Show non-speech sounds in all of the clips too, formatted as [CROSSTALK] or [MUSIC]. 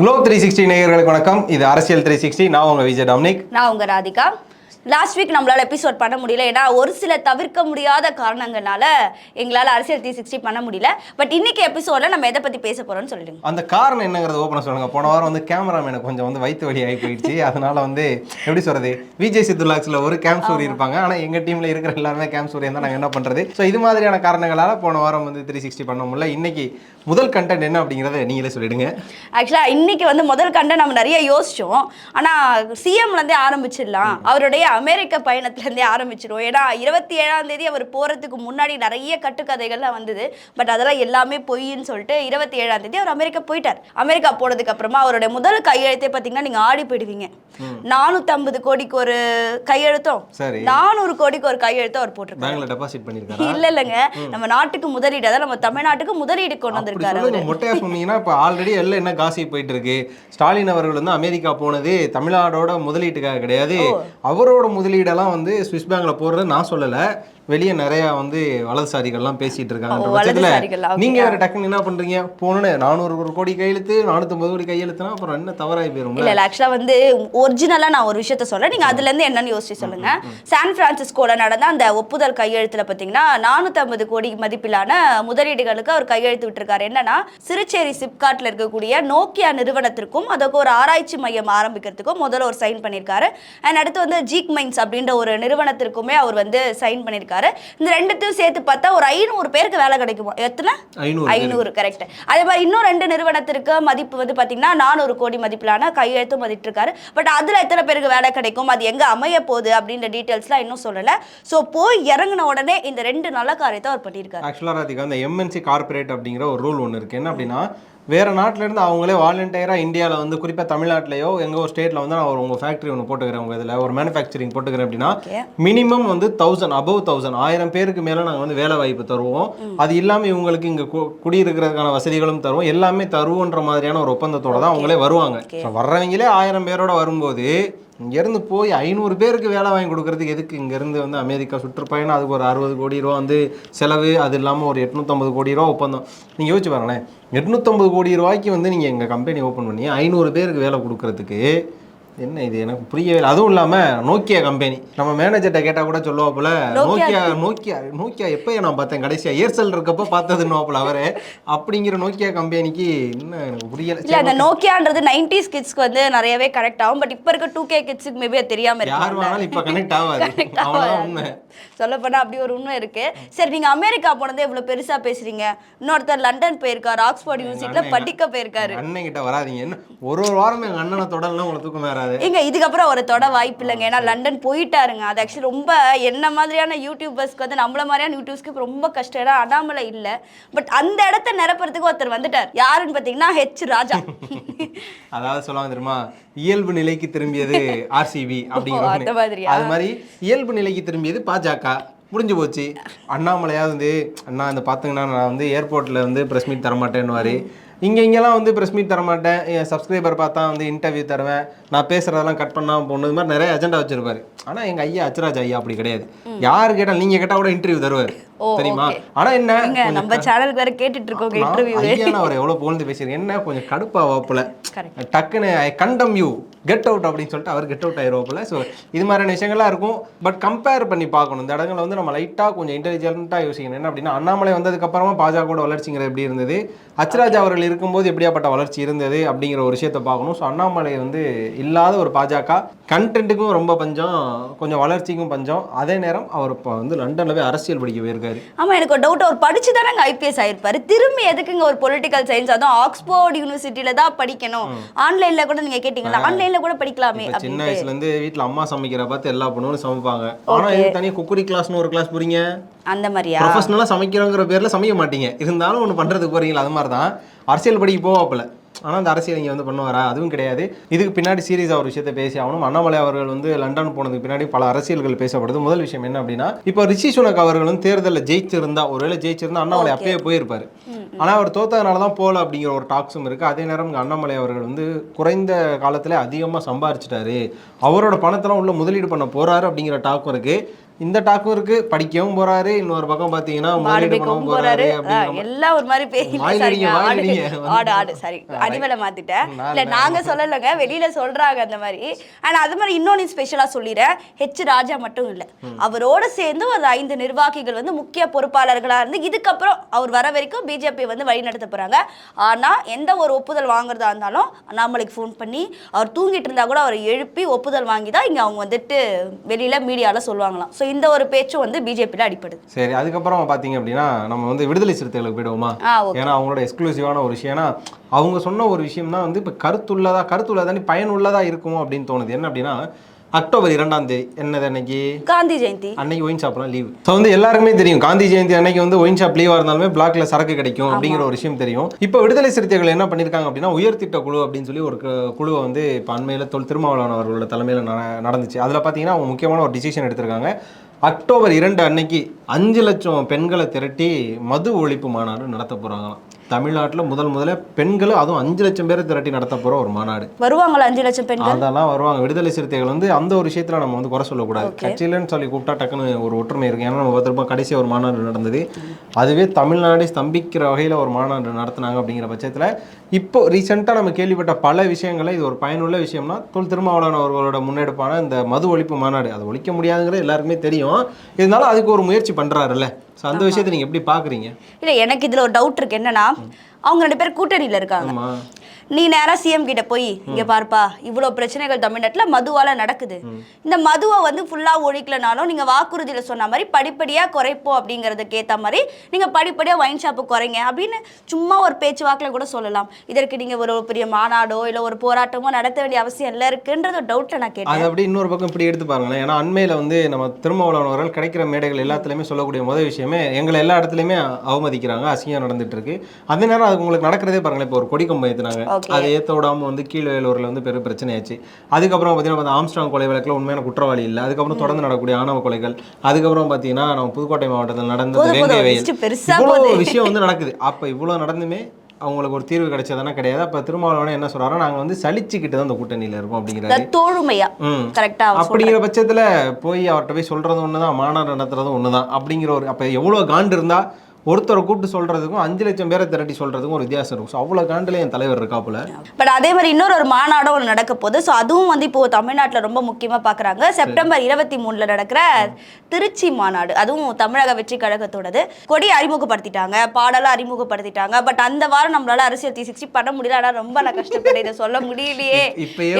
Globe three sixty நேயர்களுக்கு வணக்கம். இது அரசியல் த்ரீ சிக்ஸ்டி நான் உங்க விஜய் டாமினிக். நான் உங்க ராதிகா. லாஸ்ட் வீக் நம்மளால எபிசோட் பண்ண முடியல. ஏன்னா ஒரு சில தவிர்க்க முடியாத காரணங்களால எங்களால அரசியல் த்ரீ சிக்ஸ்டி பண்ண முடியல. பட் இன்னைக்கு எபிசோட்ல நம்ம எதை பத்தி பேச போறோம்னு சொல்லிடுங்க. அந்த காரணம் என்னங்கிறத ஓப்பனாக சொல்லுங்க. போன வாரம் வந்து கேமராமேனுக்கு கொஞ்சம் வந்து வயிற்று வலி ஆகி போயிடுச்சு. [LAUGHS] அதனால வந்து எப்படி சொல்றது? விஜய் சித்துலாக்ஸ்ல ஒரு கேம் சூரி இருப்பாங்க. ஆனா எங்க டீம்ல இருக்கிற எல்லாருமே கேம் சூரி தான் நாங்க என்ன பண்றது? ஸோ இது மாதிரியான காரணங்களால போன வாரம் வந்து த்ரீ சிக்ஸ்டி பண்ண முடியல. இன்னைக்கு முதல் கண்டென்ட் என்ன அப்படிங்கிறத நீங்களே சொல்லிடுங்க. ஆக்சுவலா இன்னைக்கு வந்து முதல் கண்ட நம்ம நிறைய யோசிச்சோம். ஆனா சிஎம்ல இருந்தே ஆரம்பிச்சிடலாம். அவருடைய அமெரிக்க பயணத்துல இருந்தே ஆரம்பிச்சிடும் ஏன்னா இருபத்தி ஏழாம் தேதி அவர் போறதுக்கு முன்னாடி நிறைய கட்டுக்கதைகள்லாம் வந்தது. பட் அதெல்லாம் எல்லாமே பொய்ன்னு சொல்லிட்டு இருபத்தி ஏழாம் தேதி அவர் அமெரிக்கா போயிட்டார். அமெரிக்கா போனதுக்கு அப்புறமா அவருடைய முதல் கையெழுத்தே பாத்தீங்கன்னா நீங்க ஆடி போயிடுவீங்க. நானூத்தி ஐம்பது கோடிக்கு ஒரு கையெழுத்தும். நானூறு கோடிக்கு ஒரு கையெழுத்தும் அவர் போட்டிருக்காரு. இல்ல இல்லைங்க. நம்ம நாட்டுக்கு முதலீடு அதாவது நம்ம தமிழ்நாட்டுக்கு முதலீடு கொண்டு வந்திருக்காரு சொல்லுங்க. மொட்டையா சொன்னீங்கன்னா இப்போ ஆல்ரெடி எல்லாம் என்ன காசி போயிட்டு இருக்கு? ஸ்டாலின் அவர்கள் வந்து அமெரிக்கா போனது தமிழ்நாடோட முதலீட்டுக்காக கிடையாது. அவரோட முதலீடெல்லாம் வந்து சுவிஸ் பேங்க்ல போடுறது நான் சொல்லல. வெளியே நிறைய வந்து வலதுசாரிகள்லாம் பேசிட்டு இருக்காங்க பட்சத்துல வலதுசாரிகள், okay. நீங்க வேற டக்குன்னு என்ன பண்றீங்க? போனோன்னு நானூறு கோடி கையெழுத்து நானூத்தம்பது கோடி கையெழுத்துனா அப்புறம் என்ன தவறாகி போயிரும்ல? இல்ல இல்ல ஆக்சுவலா வந்து ஒரிஜினலா நான் ஒரு விஷயத்த சொல்றேன். நீங்க அதுல இருந்து என்னன்னு யோசிச்சு சொல்லுங்க. சான் பிரான்சிஸ்கோல நடந்த அந்த ஒப்புதல் கையெழுத்துல பாத்தீங்கன்னா 450 கோடி மதிப்பிலான முதலீடுகளுக்கு அவர் கையெழுத்து விட்டிருக்காரு. என்னன்னா சிறுச்சேரி சிப்காட்ல இருக்கக்கூடிய நோக்கியா நிறுவனத்திற்கும் அதுக்கு ஒரு ஆராய்ச்சி மையம் ஆரம்பிக்கிறதுக்கும் முதல்ல ஒரு சைன் பண்ணியிருக்காரு. அண்ட் அடுத்து வந்து ஜீக் மைன்ஸ் அப்படின்ற ஒரு நிறுவனத்திற்குமே அவர் வந்து சைன் பண்ணியிருக்காரு. இந்த ரெண்டுத்தையும் சேர்த்து பார்த்தா ஒரு ஐநூறு பேருக்கு வேலை கிடைக்குமா? எத்தனை? ஐநூறு. கரெக்ட் அதே மாதிரி இன்னும் ரெண்டு நிறுவனத்திற்கு மதிப்பு வந்து பாத்தீங்கன்னா நானூறு கோடி மதிப்பிலான கையெழுத்தும் மதிட்டிருக்காரு பட் அதுல எத்தனை பேருக்கு வேலை கிடைக்கும்? அது எங்க அமைய போகுது அப்படின்ற டீட்டெயில்ஸ்லாம் இன்னும் சொல்லல. சோ போய் இறங்கின உடனே இந்த ரெண்டு நல்ல காரியத்தை அவர் பண்ணியிருக்காரு. ஆக்சுவலாக ராதிகா அந்த எம்என்சி கார்ப்பரேட் அப்படிங்கிற ஒரு ரூல் ஒன்று இருக்குது என்ன அப்படின்னா வேற நாட்டுல இருந்து அவங்களே வாலண்டியராக இந்தியாவில் வந்து குறிப்பாக தமிழ்நாட்டிலையோ எங்க ஒரு ஸ்டேட்டில் வந்து நான் ஒரு உங்கள் ஃபேக்ட்ரி ஒன்று போட்டுக்கிறேன் உங்கள் இதில் ஒரு மேனுஃபேக்சரிங் போட்டுக்கிறேன் அப்படின்னா. மினிமம் வந்து தௌசண்ட் அபவ் தௌசண்ட் ஆயிரம் பேருக்கு மேலே நாங்கள் வந்து வேலை வாய்ப்பு தருவோம். அது இல்லாமல் இவங்களுக்கு இங்கே குடியிருக்கிறதுக்கான வசதிகளும் தருவோம். எல்லாமே தருவோன்ற மாதிரியான ஒரு ஒப்பந்தத்தோட தான் அவங்களே வருவாங்க. வர்றவங்களே ஆயிரம் பேரோட வரும்போது இங்கேருந்து போய் ஐநூறு பேருக்கு வேலை வாங்கி கொடுக்குறதுக்கு எதுக்கு? இங்கேருந்து வந்து அமெரிக்கா சுற்றுப்பயணம் அதுக்கு ஒரு அறுபது கோடி ரூபா வந்து செலவு அது இல்லாமல் ஒரு எட்நூற்றம்பது கோடி ரூபா ஒப்பந்தம் நீங்கள் யோசிச்சு பாருங்களேன். எட்நூற்றம்பது கோடி ரூபாய்க்கு வந்து நீங்கள் எங்கள் கம்பெனி ஓப்பன் பண்ணி ஐநூறு பேருக்கு வேலை கொடுக்கறதுக்கு என்ன இது? எனக்கு புரியவே இல்லை. அதுவும் இல்லாமல் நோக்கியா கம்பெனி நம்ம மேனேஜர்கிட்ட கேட்டால் கூட சொல்லுவாப்புல நோக்கியா நோக்கியா நோக்கியா எப்போ நான் பார்த்தேன்? கடைசியாக ஏர்செல் இருக்கப்போ பார்த்ததுன்னு அவரு. அப்படிங்கிற நோக்கியா கம்பெனிக்கு என்ன எனக்கு புரியலை. இல்ல அந்த நோக்கியான்றது நைன்டிஸ் கிட்ஸ்க்கு வந்து நிறையவே கரெக்ட் ஆகும். பட் இப்ப இருக்க டூ கே கிட்ஸுக்கு மேபி அது தெரியாம யார் வேணாலும் இப்போ கனெக்ட் ஆகாது. [LAUGHS] அவ்வளோதான் உண்மை. சொல்ல போனா அப்படி ஒரு உண்மை இருக்கு. சரி நீங்க அமெரிக்கா போனதே இவ்வளவு பெருசா பேசுறீங்க. இன்னொருத்தர் லண்டன் போயிருக்காரு ஆக்ஸ்போர்ட் யூனிவர்சிட்டியில படிக்க போயிருக்காரு. அண்ணன் கிட்ட வராதீங்க. என்ன ஒரு ஒரு வாரம் எங்க அண்ணனை தொடரலாம் உங்களுக்கு தூக்கம் வராது ஏங்க இதுக்கப்புறம் ஒரு தொட வாய்ப்பு இல்லைங்க. ஏன்னா லண்டன் போயிட்டாருங்க. அது ஆக்சுவலி ரொம்ப என்ன மாதிரியான யூடியூபர்ஸ்க்கு வந்து நம்மள மாதிரியான யூடியூப்ஸ்க்கு ரொம்ப கஷ்டம். ஏன்னா அண்ணாமலை இல்ல. பட் அந்த இடத்த நிரப்புறதுக்கு ஒருத்தர் வந்துட்டார். யாருன்னு பாத்தீங்கன்னா ஹெச் ராஜா. அதாவது சொல்லுவாங்க தெரியுமா? இயல்பு நிலைக்கு திரும்பியது ஆர்சிபி அப்படிங்கிற அந்த? அது மாதிரி இயல்பு நிலைக்கு திரும்பியது பாஜக. முடிஞ்சு போச்சு. அண்ணாமலையாவது வந்து அண்ணா இந்த பார்த்துங்கன்னா நான் வந்து ஏர்போர்ட்டில் வந்து ப்ரெஸ் மீட் தரமாட்டேன்னுவாரு. இங்கே இங்கெல்லாம் வந்து ப்ரெஸ் மீட் தரமாட்டேன். என் சப்ஸ்கிரைபர் பார்த்தா வந்து இன்டர்வியூ தருவேன். நான் பேசுகிறதெல்லாம் கட் பண்ணாமல் இது மாதிரி நிறைய அஜெண்டா வச்சிருப்பாரு. ஆனால் எங்கள் ஐயா அச்சுராஜ் ஐயா அப்படி கிடையாது. யார் கேட்டால் நீங்கள் கேட்டால் கூட இன்டர்வியூ தருவார். தெரியுமா. ஆனால் என்ன நம்ம சேனலுக்கு வேற கேட்டுட்டு இருக்கோங்க நான் இன்டர்வியூ ஐயான்னு அவர் எவ்வளோ புகழ்ந்து பேசியிருக்கேன். என்ன கொஞ்சம் கடுப்பா வாப்புல. டக்குன்னு ஐ கண்டம் யூ கெட் அவுட் அப்படின்னு சொல்லிட்டு அவர் கெட் அவுட் ஆயிடுவாப்புல ஸோ இது மாதிரியான விஷயங்கள்லாம் இருக்கும். பட் கம்பேர் பண்ணி பார்க்கணும். இந்த இடங்களை வந்து நம்ம லைட்டாக கொஞ்சம் இன்டெலிஜென்ட்டாக யோசிக்கணும். என்ன அப்படின்னா அண்ணாமலை வந்ததுக்கு அப்புறமா பாஜகவோட வளர்ச்சிங்கிறது எப்படி இருந்தது? அச்சுராஜ் அவர்கள் இருக்கும்போது எப்படியாப்பட்ட வளர்ச்சி இருந்தது அப்படிங்கிற ஒரு விஷயத்தை பார்க்கணும். ஸோ அண்ணாமலை வந்து இல்லாத ஒரு பாஜக. கண்டென்ட்டுக்கும் ரொம்ப பஞ்சம் கொஞ்சம் வளர்ச்சிக்கும் பஞ்சம். அதே நேரம் அவர் இப்போ வந்து லண்டன்ல போய் அரசியல் படிக்க போயிருக்காரு. ஆமா எனக்கு ஒரு டவுட் அவர் படிச்சு தானங்க ஐபிஎஸ் ஆயிருப்பாரு. திரும்பி எதுக்குங்க ஒரு பொலிட்டிக்கல் சயின்ஸ் அதுவும் ஆக்ஸ்போர்ட் யூனிவர்சிட்டியில தான் படிக்கணும். ஆன்லைன்ல கூட நீங்க கேட்டீங்களா? ஆன்லைன்ல கூட படிக்கலாமே சின்ன வயசுல இருந்து வீட்ல அம்மா சமைக்கிற பார்த்து எல்லா பொண்ணுங்களும் சமைப்பாங்க. ஆனா இது தனியா குக்கரி கிளாஸ்னு ஒரு கிளாஸ் போறீங்க? அந்த மாதிரியா? ப்ரொஃபஷனலா சமைக்கிறோங்கிற பேர்ல சமைக்க மாட்டீங்க. இருந்தாலும் ஒண்ணு பண்றதுக்கு போறீங்களா? அது மாதிரி தான் அரசியல் படிக்க போவாப்புல. ஆனா அந்த அரசியல் இங்க வந்து பண்ணுவாரா? அதுவும் கிடையாது. இதுக்கு பின்னாடி சீரியஸா ஒரு விஷயத்தை பேசி ஆகணும். அண்ணாமலை அவர்கள் வந்து லண்டன் போனதுக்கு பின்னாடி பல அரசியல்கள் பேசப்படுது. முதல் விஷயம் என்ன அப்படின்னா இப்போ ரிஷி சுனக் அவர்கள் வந்து தேர்தலில் ஜெயிச்சிருந்தா ஒருவேளை ஜெயிச்சிருந்தா அண்ணாமலை அப்பயே போயிருப்பாரு. ஆனா அவர் தோத்ததுனால தான் போல அப்படிங்கிற ஒரு டாக்ஸும் இருக்கு. அதே நேரம் அண்ணாமலை அவர்கள் வந்து குறைந்த காலத்துல அதிகமா சம்பாரிச்சிட்டாரு. அவரோட பணத்தெல்லாம் உள்ள முதலீடு பண்ண போறாரு அப்படிங்கிற டாக்கும் இருக்கு. இந்த டாக்கும் இருக்கு படிக்கவும் போறாரு இன்னொரு பக்கம் பாத்தீங்கன்னா போறாரு எல்லாம் ஒரு மாதிரி பேய் ஆடு. ஆடு சரி. அடிமலை மாத்திட்டேன். இல்ல நாங்க சொல்லலைங்க. வெளியில சொல்றாங்க அந்த மாதிரி. ஆனா அது மாதிரி இன்னொன்னு ஸ்பெஷலா சொல்லிடுறேன். ஹெச் ராஜா மட்டும் இல்ல. அவரோட சேர்ந்து ஒரு ஐந்து நிர்வாகிகள் வந்து முக்கிய பொறுப்பாளர்களா இருந்து இதுக்கப்புறம் அவர் வர வரைக்கும் பிஜேபி வந்து வழி நடத்த போறாங்க. ஆனா எந்த ஒரு ஒப்புதல் வாங்குறதா இருந்தாலும் அண்ணாமலைக்கு ஃபோன் பண்ணி அவர் தூங்கிட்டு இருந்தா கூட அவரை எழுப்பி ஒப்புதல் வாங்கி தான் இங்க அவங்க வந்துட்டு வெளியில மீடியால சொல்லுவாங்களாம். சோ இந்த ஒரு பேச்சும் வந்து பிஜேபியில அடிப்படுது. சரி அதுக்கப்புறம் பாத்தீங்க அப்படின்னா நம்ம வந்து விடுதலை சிறுத்தைகளுக்கு போயிடுவோமா? ஏன்னா அவங்களோட எக்ஸ்க்ளூசிவான ஒரு விஷயம். ஏன்னா அவங்க சொன்ன ஒரு விஷயம் தான் வந்து இப்போ கருத்துள்ளதா கருத்துள்ளதா பயனுள்ளதா இருக்குமோ அப்படின்னு தோணுது. என்ன அப்படின்னா அக்டோபர் இரண்டாம் தேதி என்னது அன்னைக்கு? காந்தி ஜெயந்தி. அன்னைக்கு ஒயின் ஷாப்லாம் லீவ் ஸோ வந்து எல்லாருக்குமே தெரியும் காந்தி ஜெயந்தி அன்னைக்கு வந்து ஒயின் ஷாப் லீவாக இருந்தாலுமே பிளாக்ல சரக்கு கிடைக்கும் அப்படிங்கிற ஒரு விஷயம் தெரியும். இப்போ விடுதலை சிறுத்தைகள் என்ன பண்ணியிருக்காங்க அப்படின்னா உயர்த்திட்ட குழு அப்படின்னு சொல்லி ஒரு குழுவை வந்து இப்போ அண்மையில் தொல் திருமாவளவன் அவர்களோட தலைமையில் நடந்துச்சு. அதில் பார்த்தீங்கன்னா அவங்க முக்கியமான ஒரு டிசிஷன் எடுத்திருக்காங்க. அக்டோபர் இரண்டு அன்னைக்கு அஞ்சு லட்சம் பெண்களை திரட்டி மது ஒழிப்பு மாநாடு நடத்த போகிறாங்களாம் தமிழ்நாட்டில் முதல் முதல்ல பெண்கள் அதுவும் அஞ்சு லட்சம் பேரை திரட்டி நடத்த போகிற ஒரு மாநாடு. வருவாங்களா அஞ்சு லட்சம் பெண்கள்? அதெல்லாம் வருவாங்க. விடுதலை சிறுத்தைகள் வந்து அந்த ஒரு விஷயத்துல நம்ம வந்து குறை சொல்லக்கூடாது. கட்சியிலன்னு சொல்லி கூப்பிட்டா டக்குன்னு ஒரு ஒற்றுமை இருக்கு. ஏன்னா நம்ம பார்த்துருப்போம் கடைசி ஒரு மாநாடு நடந்தது. அதுவே தமிழ்நாடே ஸ்தம்பிக்கிற வகையில் ஒரு மாநாடு நடத்துனாங்க அப்படிங்கிற பட்சத்தில் இப்போ ரீசெண்டாக நம்ம கேள்விப்பட்ட பல விஷயங்களை இது ஒரு பயனுள்ள விஷயம்னா தொல் திருமாவளவன் அவர்களோட முன்னெடுப்பான இந்த மது ஒழிப்பு மாநாடு. அதை ஒழிக்க முடியாதுங்கிறது எல்லாருக்குமே தெரியும். இருந்தாலும் அதுக்கு ஒரு முயற்சி பண்றாருல்ல. ஸோ அந்த விஷயத்தை நீங்க எப்படி பாக்குறீங்க? இல்ல எனக்கு இதுல ஒரு டவுட் இருக்கு. என்னன்னா அவங்க ரெண்டு பேரும் கூட்டணியில இருக்காங்க. நீ நேரா சிஎம் கிட்ட போய் இங்க பாருப்பா இவ்வளவு பிரச்சனைகள் தமிழ்நாட்டுல மதுவால நடக்குது. இந்த மதுவை வந்து ஃபுல்லா ஒழிக்கலனாலும் நீங்க வாக்குறுதியில சொன்ன மாதிரி படிப்படியா குறைப்போம் அப்படிங்கறதுக்கு ஏத்த மாதிரி நீங்க படிப்படியா ஒயின் ஷாப்பு குறைங்க அப்படின்னு சும்மா ஒரு பேச்சுவாக்குல கூட சொல்லலாம். இதற்கு நீங்க ஒரு பெரிய மாநாடோ இல்ல ஒரு போராட்டமோ நடத்த வேண்டிய அவசியம் இல்ல இருக்குன்றது ஒரு டவுட்ல நான் கேட்டேன். அது அப்படி இன்னொரு பக்கம் இப்படி எடுத்து பாருங்களேன். ஏன்னா அண்மையில் வந்து நம்ம திருமாவளவன் அவர்கள் கிடைக்கிற மேடைகள் எல்லாத்துலேயுமே சொல்லக்கூடிய முதல் விஷயமே எங்களை எல்லா இடத்துலையுமே அவமதிக்கிறாங்க அசிங்கம் நடந்துட்டு இருக்கு. அதே நேரம் அது உங்களுக்கு நடக்கிறதே பாருங்களேன். இப்போ ஒரு கொடி கம்பம் ஏத்துனாங்க. Okay. அதை ஏற்ற விடாம வந்து கீழ்வேலூரில் வந்து பெரும் பிரச்சனையாச்சு. அதுக்கப்புறம் பார்த்தீங்கன்னா பார்த்தா ஆம்ஸ்ட்ராங் கொலை வழக்கில் உண்மையான குற்றவாளி இல்லை. அதுக்கப்புறம் தொடர்ந்து நடக்கக்கூடிய ஆணவ கொலைகள். அதுக்கப்புறம் பார்த்தீங்கன்னா நம்ம புதுக்கோட்டை மாவட்டத்தில் நடந்த வேங்கை. வயல். இவ்வளோ. விஷயம் வந்து நடக்குது. அப்போ இவ்வளோ நடந்துமே அவங்களுக்கு ஒரு தீர்வு கிடைச்சதானே கிடையாது. அப்போ திருமாவளவன் என்ன சொல்றாரு நாங்கள் வந்து சலிச்சுக்கிட்டு தான் இந்த கூட்டணியில் இருப்போம் அப்படிங்கிறாரு. தோழுமையா. கரெக்டா அப்படிங்கிற பட்சத்துல போய் அவர்கிட்ட போய் சொல்றது ஒண்ணுதான் மாநாடு நடத்துறதும் ஒண்ணுதான் அப்படிங்கிற ஒரு அப்ப எவ்வளவு காண்டு இருந்தா ஒருத்தரை கூப்பிட்டு சொல்றதுக்கும் அஞ்சு லட்சம் பேரை திரட்டி சொல்றதுக்கும் ஒரு வித்தியாசம் இருக்கும். ஸோ அவ்வளோ காண்டுல என் தலைவர் இருக்காப்புல பட் அதே மாதிரி இன்னொரு ஒரு மாநாடும் ஒன்று நடக்க போகுது. ஸோ அதுவும் வந்து இப்போ தமிழ்நாட்டில் ரொம்ப முக்கியமாக பார்க்குறாங்க செப்டம்பர் இருபத்தி மூணில் நடக்கிற திருச்சி மாநாடு. அதுவும் தமிழக வெற்றி கழகத்தோடது. கொடி அறிமுகப்படுத்திட்டாங்க. பாடலாம் அறிமுகப்படுத்திட்டாங்க. பட் அந்த வாரம் நம்மளால அரசியல் த்ரீ சிக்ஸ்டி பண்ண முடியல. ஆனால் ரொம்ப நான் கஷ்டப்பட்டு இதை சொல்ல முடியலையே.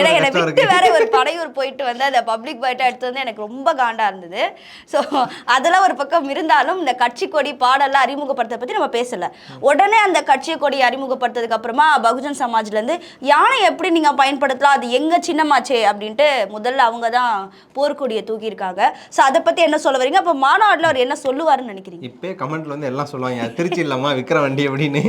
ஏன்னா என்னை விட்டு. வேற ஒரு படையூர் போயிட்டு வந்து அந்த பப்ளிக் பைட்டா எடுத்து வந்து எனக்கு ரொம்ப காண்டா இருந்தது. ஸோ அதெல்லாம் ஒரு பக்கம் இருந்தாலும் இந்த கட்சி கொடி பாடலாம் அறிமுகப்படுத்த பத்தி நம்ம பேசல. உடனே அந்த கட்சி கொடி அறிமுகப்படுத்ததுக்கு அப்புறமா பகுஜன் சமாஜ்ல இருந்து யானை எப்படி நீங்க பயன்படுத்தலாம்? அது எங்க சின்னமாச்சே அப்படின்ட்டு முதல்ல அவங்க தான் போர்க்கொடியை தூக்கியிருக்காங்க. ஸோ அதை பத்தி என்ன சொல்ல வரீங்க? அப்போ மாநாடுல அவர் என்ன சொல்லுவாருன்னு நினைக்கிறீங்க? இப்பே கமெண்ட்ல வந்து எல்லாம் சொல்லுவாங்க திருச்சி இல்லம்மா விக்கிற வண்டி அப்படின்னு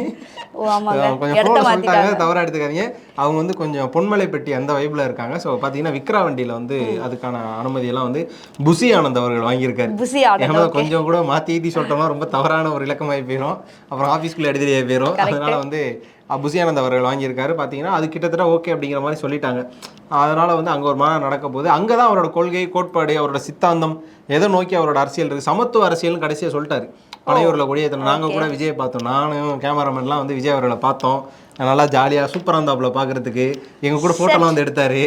கொஞ்சம் தவறா எடுத்துக்காதீங்க. அவங்க வந்து கொஞ்சம் பொன்மலை பெட்டி அந்த வைப்ல இருக்காங்க. ஸோ பார்த்தீங்கன்னா விக்ரா வண்டியில வந்து அதுக்கான அனுமதியெல்லாம் வந்து புசி ஆனந்த் அவர்கள் வாங்கியிருக்காரு. புசி ஆனந்த். கொஞ்சம் கூட மாத்தி ஈத்தி சொல்லிட்டோம்னா ரொம்ப தவறான ஒரு இலக்கமாகி போயிடும் அப்புறம் ஆஃபீஸ்க்குள்ள எடுத்துகிட்டே போயிடும் அதனால வந்து அஹ், புசி ஆனந்த் அவர்கள் வாங்கியிருக்காரு. பார்த்தீங்கன்னா அது கிட்டத்தட்ட ஓகே அப்படிங்கிற மாதிரி சொல்லிட்டாங்க. அதனால வந்து அங்கே ஒரு மாநாடு நடக்க போகுது. அங்கே தான் அவரோட கொள்கை கோட்பாடு அவரோட சித்தாந்தம் எதை நோக்கி அவரோட அரசியல் இருக்கு. சமத்துவ அரசியல்னு கடைசியாக சொல்லிட்டாரு. பனையூரில் கொடியேற்றணும் நாங்கள் கூட விஜய் பார்த்தோம். நானும் கேமராமேன்லாம் வந்து விஜய் அவர்களை பார்த்தோம். நல்லா ஜாலியாக சூப்பராக இருந்தாப்புல பார்க்கறதுக்கு எங்கள் கூட ஃபோட்டோலாம் வந்து எடுத்தாரு.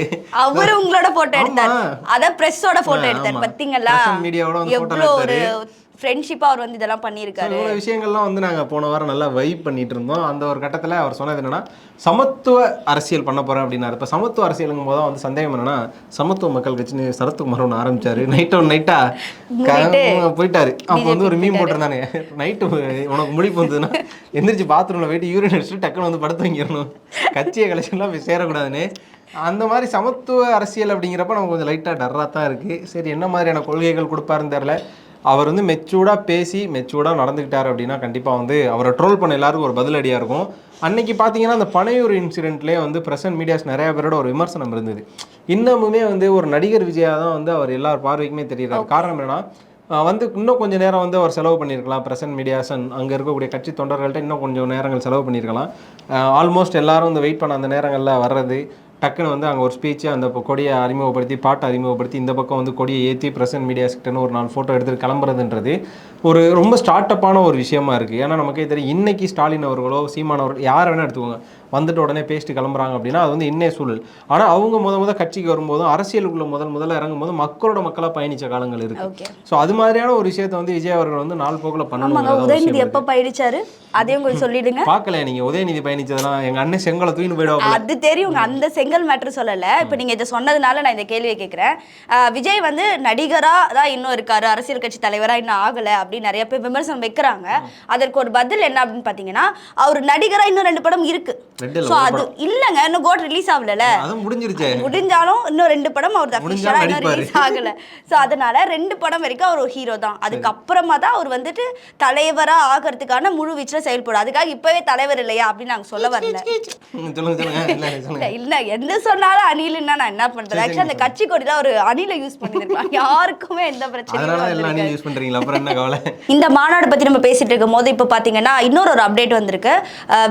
அவரு உங்களோட போட்டோ எடுத்தார். அத பிரஸ்ஸோட போட்டோ எடுத்தார். பாத்தீங்களா? Press and media வோட வந்து photo எவ்வளவு ஒரு எடுத்தாரு. ஃப்ரெண்ட்ஷிப்பா அவர் வந்து இதெல்லாம் பண்ணியிருக்காரு. இவ்வளோ விஷயங்கள்லாம் வந்து நாங்கள் போன வாரம் நல்லா வைப் பண்ணிட்டு இருந்தோம். அந்த ஒரு கட்டத்தில் அவர் சொன்னது என்னன்னா சமத்துவ அரசியல் பண்ண போறேன் அப்படின்னாரு இப்போ சமத்துவ அரசியலுங்கும் போது வந்து சந்தேகம் என்னன்னா சமத்துவ மக்கள் கட்சின்னு சரத்குமார் ஒன்று ஆரம்பிச்சாரு. நைட் ஒன் நைட்டா போயிட்டாரு. அப்போ வந்து ஒரு மீன் போட்டிருந்தானே? நைட்டு உனக்கு முழிப்பு வந்ததுன்னா எந்திரிச்சு பாத்ரூம்ல போயிட்டு யூரின் அடிச்சுட்டு டக்குன்னு வந்து படுத்து வைக்கிறணும் கட்சியை கலெக்ஷன்லாம் போய் சேரக்கூடாதுன்னு. அந்த மாதிரி சமத்துவ அரசியல் அப்படிங்கிறப்ப நமக்கு கொஞ்சம் லைட்டாக டர்ராக தான் இருக்குது சரி என்ன மாதிரியான கொள்கைகள் கொடுப்பாருன்னு தெரில அவர் வந்து மெச்சூர்டாக பேசி மெச்சூர்டாக நடந்துக்கிட்டார் அப்படின்னா கண்டிப்பாக வந்து அவரை ட்ரோல் பண்ண எல்லாருக்கும் ஒரு பதிலடியாக இருக்கும். அன்னைக்கு பார்த்தீங்கன்னா அந்த பனையூர் இன்சிடென்ட்லேயே வந்து பிரசன்ட் மீடியாஸ் நிறைய பேரோட ஒரு விமர்சனம் இருந்தது. இன்னமுமே வந்து ஒரு நடிகர் விஜயா தான் வந்து அவர் எல்லார் பார்வைக்குமே தெரியுறாரு. காரணம் என்னன்னா வந்து இன்னும் கொஞ்சம் நேரம் வந்து அவர் செலவு பண்ணியிருக்கலாம். பிரசன்ட் மீடியாஸ் அங்கே இருக்கக்கூடிய கட்சி தொண்டர்கள்ட்ட இன்னும் கொஞ்சம் நேரங்கள் செலவு பண்ணியிருக்கலாம். ஆல்மோஸ்ட் எல்லாரும் வந்து வெயிட் பண்ண அந்த நேரங்களில் வர்றது டக்குன்னு வந்து அங்கே ஒரு ஸ்பீச் அந்த கொடியை அறிமுகப்படுத்தி பாட்டை அறிமுகப்படுத்தி இந்த பக்கம் வந்து கொடியை ஏற்றி பிரசன்ட் மீடியா செக்டர்னு ஒரு நாலு ஃபோட்டோ எடுத்துட்டு கிளம்புறதுன்றது ஒரு ரொம்ப ஸ்டார்ட் அப்பான ஒரு விஷயமா இருக்குது ஏன்னா நமக்கே தெரியும் இன்னைக்கு ஸ்டாலின் அவர்களோ சீமான் யார் வேணால் எடுத்துக்கோங்க. வந்துட்டு உடனே பேசிட்டு கிளம்புறாங்க அப்படின்னா அது வந்து இன்னைய சூழல். ஆனால் அவங்க முத முத கட்சிக்கு வரும்போதும் அரசியலுக்குள்ள முதல் முதல்ல இறங்கும்போது மக்களோட மக்களாக பயணிச்ச காலங்கள் இருக்கு. ஸோ அது மாதிரியான ஒரு விஷயத்தை வந்து விஜய் அவர்கள் வந்து நாள் போக்கில் பண்ணணும் உதயநிதி எப்ப பயணிச்சாரு? அதையும் கொஞ்சம் [LAUGHS] சொல்லிடுங்க. பார்க்கல நீங்க? உதயநிதி பயணிச்சதெல்லாம் எங்க அண்ணன் செங்கலை தூக்கின்னு போயிடுவாங்க அது தெரியுங்க அந்த செங்கல் மேட்ரு சொல்லல. இப்போ நீங்க இதை சொன்னதுனால நான் இந்த கேள்வியை கேட்குறேன் விஜய் வந்து நடிகரா தான் இன்னும் இருக்காரு. அரசியல் கட்சி தலைவரா இன்னும் ஆகல அப்படின்னு நிறைய பேர் விமர்சனம் வைக்கிறாங்க. அதற்கு ஒரு பதில் என்ன அப்படின்னு பாத்தீங்கன்னா அவர் நடிகரா இன்னும் ரெண்டு படம் இருக்கு. ஸோ ஒரு அது இல்லங்க இன்னும் கோட் ரிலீஸ் ஆகல முடிஞ்சாலும் இன்னும் ரெண்டு படம் அவர் அஃபிஷியலாக இன்னும். ரிலீஸ் ஆகல. ஸோ அதனால ரெண்டு படம் வரைக்கும் அவர் ஒரு ஹீரோ தான். அதுக்கப்புறமா தான் அவர் வந்துட்டு தலைவரா ஆகிறதுக்கான முழு வீச்சில் செயல்படும் அதுக்காக இப்பவே தலைவர் இல்லையா அப்படின்னு நாங்க சொல்ல வரல. இல்ல இல்ல, எந்த சொன்னாலும் அணில்னா நான் என்ன பண்றது? ஆக்சுவலி அந்த கட்சி கொடி தான் ஒரு அணில யூஸ் பண்ணிருக்கலாம். [LAUGHS] யாருக்குமே எந்த பிரச்சனையும் இந்த மாநாடு பத்தி நம்ம பேசிட்டு இருக்கும் போது இப்போ பாத்தீங்கன்னா இன்னொரு ஒரு அப்டேட் வந்திருக்கு.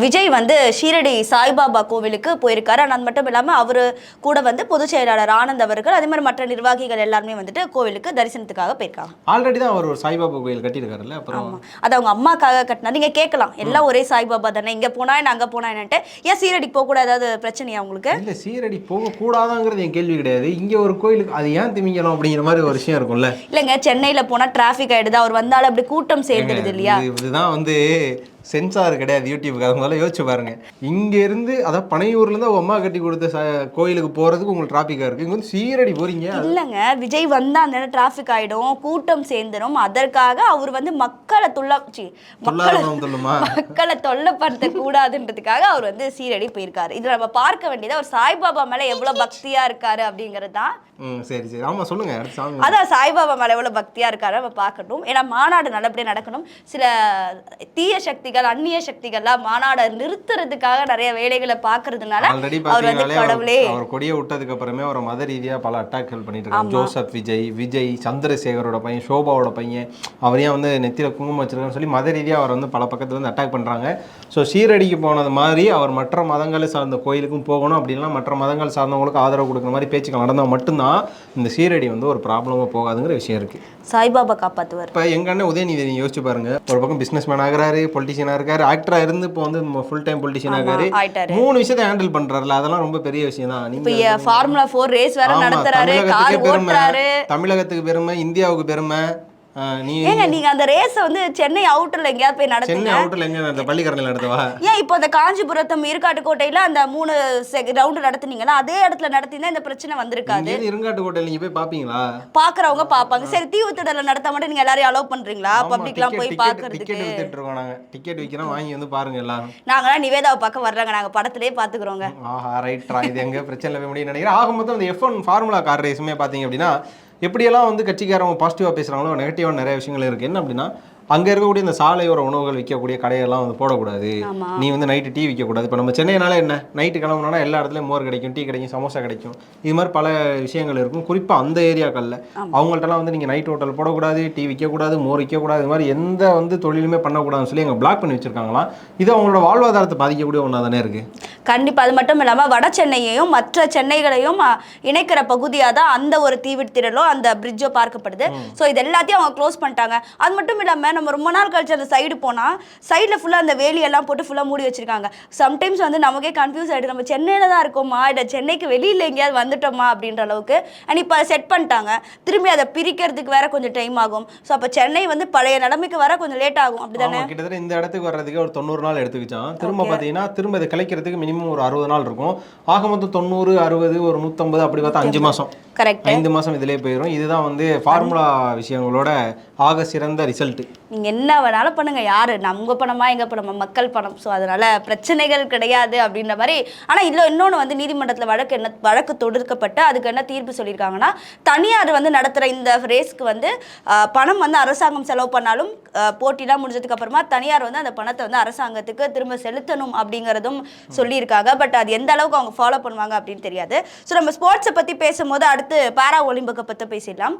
விஜய் வந்து ஷீரடி சாய்பாபா கோவிலுக்கு போயிருக்காரு. ஆனால் அது மட்டும் இல்லாம அவரு கூட வந்து பொதுச் செயலாளர் ஆனந்த் அவர்கள் அதே மாதிரி மற்ற நிர்வாகிகள் எல்லாருமே வந்துட்டு கோவிலுக்கு தரிசனத்துக்காக போயிருக்காங்க. ஆல்ரெடி தான் அவர் ஒரு சாய்பாபா கோயில் கட்டியிருக்காருல்ல அப்புறம் அது அவங்க அம்மாக்காக கட்டினா நீங்க கேட்கலாம். எல்லாம் ஒரே சாய்பாபா தானே. இங்க போனா என்ன அங்க போனா என்னன்ட்டு. ஏன் சீரடிக்கு போக கூட ஏதாவது பிரச்சனையா உங்களுக்கு? இல்ல சீரடி போக கூடாதாங்கிறது என் கேள்வி கிடையாது. இங்க ஒரு கோயிலுக்கு அது ஏன் திமிங்கலம் அப்படிங்கிற மாதிரி ஒரு விஷயம் இருக்கும்ல. இல்லைங்க சென்னையில போனா டிராஃபிக் ஆயிடுது. அவர் வந்தாலும் அப்படி கூட்டம் சேர்ந்துடுது இல்லையா? இது- இதுதான் வந்து சென்சார் கிடையாது யூடியூப்க்கு. அது முதல்ல யோசிச்சு பாருங்க. இங்க இருந்து அதாவது பனையூர்ல இருந்து அவங்க அம்மா கட்டி கொடுத்த கோயிலுக்கு போறதுக்கு உங்களுக்கு டிராபிக்கா இருக்கு. இங்க வந்து சீரடி போறீங்க. இல்லைங்க விஜய் வந்தா அந்த டிராஃபிக் ஆயிடும். கூட்டம் சேர்ந்துடும் அதற்காக அவர் வந்து மக்களை துள்ள மக்களை மக்களை தொல்லைப்படுத்த கூடாதுன்றதுக்காக அவர் வந்து சீரடி போயிருக்காரு. இதுல நம்ம பார்க்க வேண்டியது அவர் சாய்பாபா மேல எவ்வளவு பக்தியா இருக்காரு அப்படிங்கிறது தான். சரி சரி. ஆமா சொல்லுங்க. அதான் சாய்பாபா மேல எவ்வளவு பக்தியா இருக்காரு நம்ம பார்க்கணும் ஏன்னா மாநாடு நல்லபடியா நடக்கணும். சில தீய சக்திகள் அந்நிய சக்திகள்லாம் மாநாடை நிறுத்துறதுக்காக நிறைய வேலைகளை பார்க்கறதுனால ஆல்ரெடி அவர் வந்து கடவுளே. அவர் கொடியை விட்டதுக்கு அப்புறமே அவரை மத ரீதியா பல அட்டாக்கள் பண்ணிட்டு இருக்காங்க ஜோசப் விஜய் விஜய் சந்திரசேகரோட பையன் சோபாவோட பையன் அவரையும் வந்து நெத்தியில குங்குமம் வச்சிருக்கான்னு சொல்லி மத ரீதியா அவர் வந்து பல பக்கத்துல வந்து அட்டாக் பண்றாங்க. ஸோ சீரடிக்கு போனது மாதிரி அவர் மற்ற மதங்களை சார்ந்த கோயிலுக்கும் போகணும் அப்படின்னா மற்ற மதங்கள் சார்ந்தவங்களுக்கு ஆதரவு கொடுக்குற மாதிரி பேச்சுக்கள் நடந்தால் மட்டும்தான் இந்த சீரடி வந்து ஒரு ப்ராப்ளமாக போகாதுங்கிற விஷயம் இருக்கு. சாய்பாபா காப்பாத்துவார். இப்போ எங்க அண்ணன் உதயநிதி யோசிச்சு பாருங்க. ஒரு பக்கம் பிசினஸ் மேன் ஆகுறாரு பொலிட்டிஷியனா இருக்காரு. ஆக்டரா இருந்து இப்போ வந்து ஃபுல் டைம் பொலிட்டிஷியன் ஆகாரு ஆயிட்டாரு. மூணு விஷயத்தை ஹேண்டில் பண்றாருல அதெல்லாம் ரொம்ப பெரிய விஷயம் தான். நீங்க ஃபார்முலா ஃபோர் ரேஸ் வேற நடத்துறாரு தமிழகத்துக்கே பெருமை. ஓட்டுறாரு. தமிழகத்துக்கு பெருமை இந்தியாவுக்கு பெருமை. ஏங்க நீங்க அந்த ரேஸ வந்து சென்னை அவுட்டர்ல எங்கேயாவது போய் சென்னை நடத்துங்க அவுட்டர்ல எங்க நடத்த பள்ளிக்கரணையில் நடத்தவா? ஏன் இப்போ அந்த காஞ்சிபுரத்தம் இருக்காட்டு கோட்டையில அந்த மூணு ரவுண்டு நடத்துனீங்களா அதே இடத்துல நடத்தினா இந்த பிரச்சனை வந்திருக்காது. நீங்க போய் பாப்பீங்களா? பாக்குறவங்க பாப்பாங்க. சரி தீவுத்திடல நடத்த மட்டும் நீங்க எல்லாரையும் அலோவ் பண்றீங்களா? பப்ளிக்லாம் போய் டிக்கெட் பாக்குறதுக்கு. வித்துட்டு இருக்கோம் நாங்க டிக்கெட் விற்கிறோம் வாங்கி வந்து பாருங்க எல்லாரும் நாங்களாம் நிவேதாவை பார்க்க வர்றாங்க. நாங்க படத்திலே பாத்துக்கிறோங்க. ஆஹா ரைட்ரா இது எங்க பிரச்சனை போய் முடியும்னு நினைக்கிறேன். ஆக மொத்தம் இந்த எஃப் ஒன் ஃபார்முலா கார் ரேஸுமே பார்த்தீங்க அப்படின்னா எப்படியெல்லாம் வந்து கட்சிக்காரவங்க பாசிட்டிவாக பேசுகிறாங்களோ நெகட்டிவாக நிறைய விஷயங்கள் இருக்குது என்ன அப்படின்னா அங்கே இருக்கக்கூடிய இந்த சாலையோர உணவுகள் விற்கக்கூடிய கடையெல்லாம் வந்து போடக்கூடாது. நீ வந்து நைட்டு டீ விற்கக்கூடாது. இப்போ நம்ம சென்னைனால என்ன? நைட்டு கிளம்புனோம்னா எல்லா இடத்துலையும் மோர் கிடைக்கும் டீ கிடைக்கும் சமோசா கிடைக்கும். இது மாதிரி பல விஷயங்கள் இருக்கும். குறிப்பாக அந்த ஏரியாக்களில் அவங்கள்ட்டலாம் வந்து நீங்கள் நைட் ஹோட்டல் போடக்கூடாது டீ விற்கக்கூடாது மோர் விற்கக்கூடாது இது மாதிரி எந்த வந்து தொழிலுமே பண்ணக்கூடாதுன்னு சொல்லி அங்கே பிளாக் பண்ணி வச்சிருக்காங்களாம். இது அவங்களோட வாழ்வாதாரத்தை பாதிக்கக்கூடிய ஒன்றா தானே இருக்குது கண்டிப்பா. அது மட்டும் இல்லாம வட சென்னையையும் மற்ற சென்னைகளையும் இணைக்கிற பகுதியா தான் அந்த ஒரு தீவிரத்திரலோ அந்த பிரிட்ஜோ பார்க்கப்படுது. ஸோ இது எல்லாத்தையும் அவங்க க்ளோஸ் பண்ணிட்டாங்க. அது மட்டும் இல்லாம நம்ம ரொம்ப நாள் கழிச்சு அந்த சைடு போனா சைடுல ஃபுல்லா அந்த வேலியெல்லாம் போட்டு ஃபுல்லா மூடி வச்சிருக்காங்க. சம்டைம்ஸ் வந்து நமக்கே கன்ஃபியூஸ் ஆயிடுது நம்ம சென்னையில தான் இருக்கோமா? இல்ல சென்னைக்கு வெளியில எங்கேயாவது வந்துட்டோமா? அப்படின்ற அளவுக்கு. அண்ட் இப்போ செட் பண்ணிட்டாங்க. திரும்பி அதை பிரிக்கிறதுக்கு வேற கொஞ்சம் டைம் ஆகும். ஸோ அப்போ சென்னை வந்து பழைய நிலைமைக்கு வர கொஞ்சம் லேட் ஆகும். அப்படிதானே? கிட்டத்தட்ட இந்த இடத்துக்கு வர்றதுக்கு ஒரு தொண்ணூறு நாள் எடுத்துக்கிச்சான். திரும்ப பார்த்தீங்கன்னா திரும்ப இதை கிளைக்கிறதுக்கு மினிமம் ஒரு அறுபது நாள் இருக்கும். ஆக மொத்தம் தொண்ணூறு அறுபது ஒரு நூற்றம்பது அப்படி பார்த்தா அஞ்சு மாதம் கரெக்ட் ஐந்து மாதம் இதிலே போயிடும் இதுதான் வந்து ஃபார்முலா விஷயங்களோட ஆக சிறந்த ரிசல்ட் நீங்க என்ன வேணாலும் பண்ணுங்க. யாரு? நம்ம பணமா எங்க பணமா? மக்கள் பணம். ஸோ அதனால பிரச்சனைகள் கிடையாது அப்படின்ற மாதிரி. ஆனா இதுல இன்னொன்று வந்து நீதிமன்றத்துல வழக்கு என்ன வழக்கு தொடுக்கப்பட்டு அதுக்கு என்ன தீர்ப்பு சொல்லியிருக்காங்கன்னா தனியார் வந்து நடத்துற இந்த ரேஸ்க்கு வந்து பணம் வந்து அரசாங்கம் செலவு பண்ணாலும் போட்டிலாம் முடிஞ்சதுக்கு அப்புறமா தனியார் வந்து அந்த பணத்தை வந்து அரசாங்கத்துக்கு திரும்ப செலுத்தணும் அப்படிங்கிறதும் சொல்லியிருக்காங்க. பட் அது எந்த அளவுக்கு அவங்க ஃபாலோ பண்ணுவாங்க அப்படின்னு தெரியாது. ஸோ நம்ம ஸ்போர்ட்ஸை பத்தி பேசும்போது அடுத்து அடுத்து பேரா ஒலிம்பிக்கை பற்றி பேசிடலாம்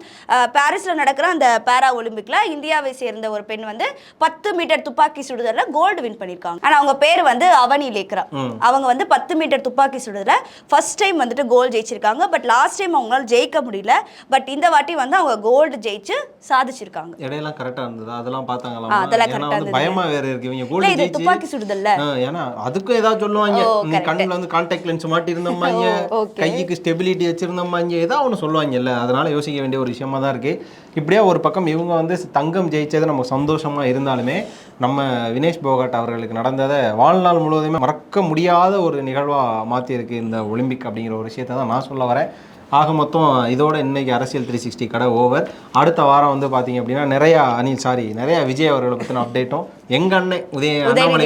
பாரிஸ்ல நடக்கிற அந்த பேரா ஒலிம்பிக்ல இந்தியாவை சேர்ந்த ஒரு பெண் வந்து பத்து மீட்டர் துப்பாக்கி சுடுதல்ல கோல்டு வின் பண்ணியிருக்காங்க ஆனா அவங்க பேர் வந்து அவனி லேக்ரா அவங்க வந்து பத்து மீட்டர் துப்பாக்கி சுடுதல ஃபர்ஸ்ட் டைம் வந்துட்டு கோல்டு ஜெயிச்சிருக்காங்க. பட் லாஸ்ட் டைம் அவங்களால ஜெயிக்க முடியல. பட் இந்த வாட்டி வந்து அவங்க கோல்டு ஜெயிச்சு சாதிச்சிருக்காங்க. இடையெல்லாம் கரெக்டா இருந்தது? அதெல்லாம் பார்த்தாங்களா அதெல்லாம் இருந்தது. பயமா வேற இருக்கு. இவங்க கோல்டு இது துப்பாக்கி சுடுதல்ல. ஏன்னா அதுக்கும் ஏதாவது சொல்லுவாங்க. கண்ணுல வந்து கான்டாக்ட் லென்ஸ் மாட்டி okay. கைக்கு ஸ்டெபிலிட்டி வச்சிருந்தம்மாங்க ஏதாவது ஒன்று சொல்லுவாங்கல்ல. அதனால் யோசிக்க வேண்டிய ஒரு விஷயமா தான் இருக்குது இப்படியே ஒரு பக்கம் இவங்க வந்து தங்கம் ஜெயிச்சது நம்ம சந்தோஷமாக இருந்தாலுமே நம்ம வினேஷ் போகாட் அவர்களுக்கு நடந்ததை வாழ்நாள் முழுவதுமே மறக்க முடியாத ஒரு நிகழ்வாக மாற்றியிருக்கு இந்த ஒலிம்பிக் அப்படிங்கிற ஒரு விஷயத்தை தான் நான் சொல்ல வரேன். ஆக மொத்தம் இதோட இன்னைக்கு அரசியல் த்ரீ சிக்ஸ்டி கடை ஓவர் அடுத்த வாரம் வந்து பாத்தீங்க அப்படின்னா நிறைய அனில் சாரி நிறைய விஜய் அவர்களை பத்தின அப்டேட்டும் எங்க அண்ணன் உதய அண்ணாமலை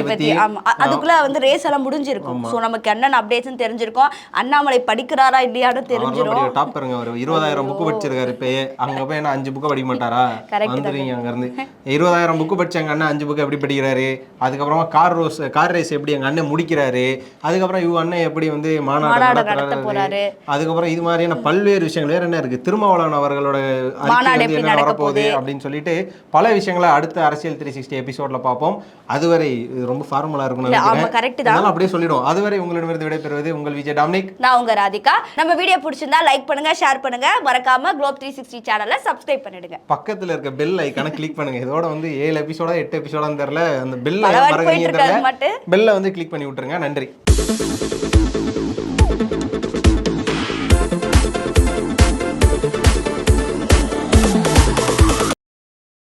அ- அதுக்குள்ள வந்து ரேஸ் எல்லாம் முடிஞ்சிருக்கும். சோ நமக்கு என்னென்ன அப்டேட்ஸ் தெரிஞ்சிருக்கும். அண்ணாமலை படிக்கிறாரா இல்லையான்னு தெரிஞ்சிரும். டாப் பாருங்க ஒரு இருபதாயிரம் புக்கு படிச்சிருக்காரு இப்பயே. அங்க போய் என்ன அஞ்சு புக்கு படிக்க மாட்டாரா? [LAUGHS] வந்துருங்க அங்க இருந்து இருபதாயிரம் புக்கு படிச்ச எங்க அண்ணன் அஞ்சு புக்கு எப்படி படிக்கிறாரு? அதுக்கப்புறமா கார் ரோஸ் கார் ரேஸ் எப்படி எங்க அண்ணன் முடிக்கிறாரு? அதுக்கப்புறம் இவங்க அண்ணன் எப்படி வந்து மாநாடு நடத்துறாரு. அதுக்கப்புறம் இது மாதிரியான பல்வேறு விஷயங்கள். வேற என்ன இருக்கு? திருமாவளவன் அவர்களோட என்ன வரப்போகுது அப்படின்னு சொல்லிட்டு பல விஷயங்களை அடுத்த அரசியல் த்ரீ சிக்ஸ்டி எபிசோட்ல பார்ப்போம். அதுவரை ரொம்ப ஃபார்முலா நினைக்கிறேன். correct தான். அப்படியே சொல்லிடும் அதுவரை உங்களிடமிருந்து விடைபெறுவது உங்கள் விஜய் டாமினிக். நான் உங்க ராதிகா. நம்ம வீடியோ பிடிச்சிருந்தா லைக் பண்ணுங்க ஷேர் பண்ணுங்க. மறக்காம குளோப் த்ரீ சிக்ஸ்டி சேனலை சப்ஸ்கிரைப் பண்ணிடுங்க. பக்கத்துல இருக்க பெல் ஐக்கான கிளிக் பண்ணுங்க. இதோட வந்து ஏழு எபிசோடா எட்டு எபிசோடான்னு தெரியல. அந்த பெல்ல பல. பெல்ல வந்து கிளிக் பண்ணி விட்டுருங்க. நன்றி.